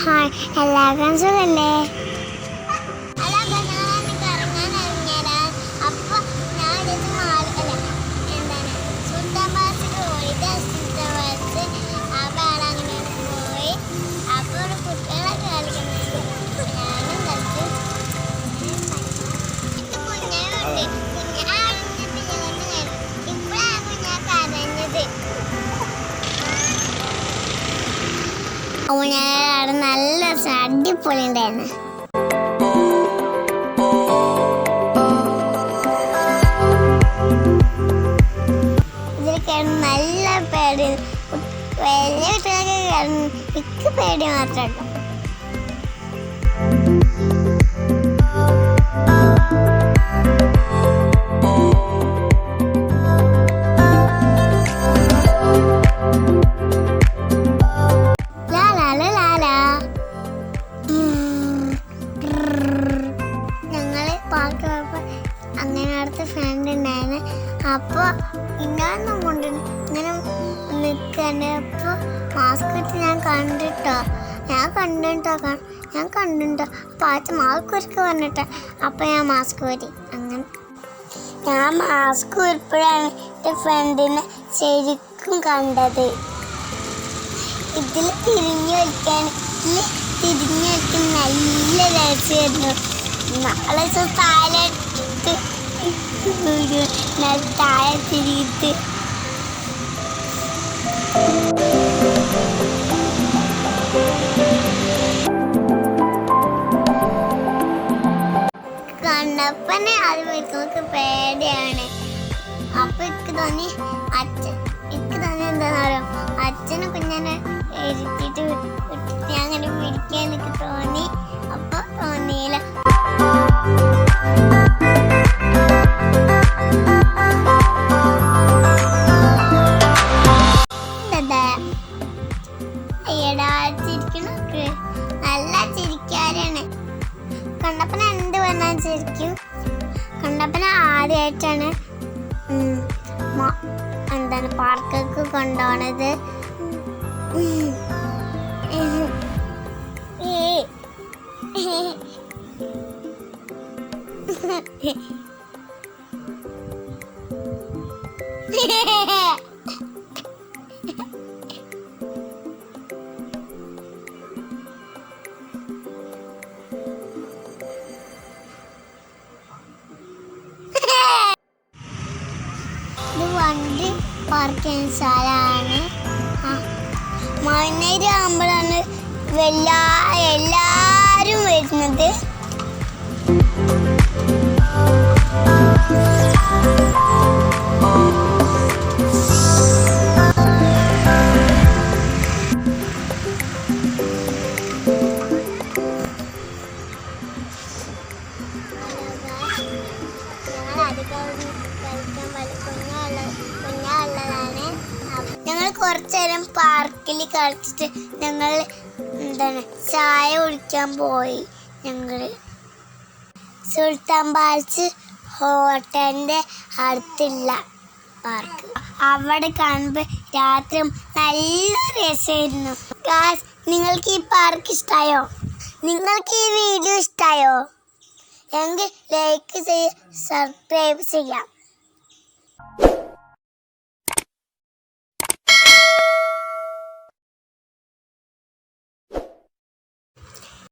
Hi എല്ലാവർക്കും സുഖല്ലേ? Oh, നല്ല രസം, അടിപൊളി ഉണ്ടായിരുന്നു. നല്ല പേടി വലിയ കുട്ടികൾക്ക് എനിക്ക് പേടി മാത്രം പാർക്ക് അങ്ങനെ അടുത്ത ഫ്രണ്ട് ഉണ്ടായിരുന്നു. അപ്പോൾ ഇന്നാന്നും കൊണ്ട് ഇങ്ങനെ നിൽക്കണ്ടേ അപ്പോൾ മാസ്ക് ഇട്ട് ഞാൻ കണ്ടിട്ടോ. ഞാൻ കണ്ടിട്ടോ ഞാൻ കണ്ടിട്ടോ. അപ്പോൾ ആദ്യത്തെ മാസ്ക് ഒരുക്ക് പറഞ്ഞിട്ട് അപ്പോൾ ഞാൻ മാസ്ക് വരി അങ്ങനെ ഞാൻ മാസ്ക് വരുമ്പോഴാണ് എന്റെ ഫ്രണ്ടിനെ ശരിക്കും കണ്ടത്. ഇതിൽ തിരിഞ്ഞു വയ്ക്കാൻ ഇതിൽ തിരിഞ്ഞു വയ്ക്കാൻ നല്ല രസമായിരുന്നു. നാളെ താഴെ താഴെ തിരിയിട്ട്. കണ്ടപ്പനെ അത് നമുക്ക് പേടിയാണ്. അപ്പൊ എനിക്ക് തോന്നി അച്ഛൻ അയ്യടാ ചിരിക്കണൊക്കെ നല്ല ചിരിക്കാരാണ്. കണ്ടപ്പന എന്ത് പറഞ്ഞാൽ ചിരിക്കും? കണ്ടപ്പന ആദ്യമായിട്ടാണ് എന്താണ് പാർക്കൊക്കെ കൊണ്ടുപോണത് ഉം. വണ്ടി പാർക്ക് ചെയ്യുന്ന സ്ഥലമാണ് മണ്ണേരി ആകുമ്പോഴാണ് എല്ലാ എല്ലാവരും വരുന്നത്. ഞങ്ങൾ കുറച്ചു നേരം പാർക്കിൽ കളിച്ചിട്ട് ഞങ്ങൾ എന്താണ് ചായ കുടിക്കാൻ പോയി ഞങ്ങൾ സുൽത്താൻ പാലസ് ഹോട്ടലിന്റെ അടുത്തുള്ള പാർക്ക് അവിടെ കാണുമ്പോൾ രാത്രി നല്ല രസമായിരുന്നു. കാസ് നിങ്ങൾക്ക് ഈ പാർക്ക് ഇഷ്ടമായോ നിങ്ങൾക്ക് ഈ വീഡിയോ ഇഷ്ടമായോ എങ്കിൽ ലൈക്ക് ചെയ്യുക സബ്സ്ക്രൈബ് ചെയ്യാം.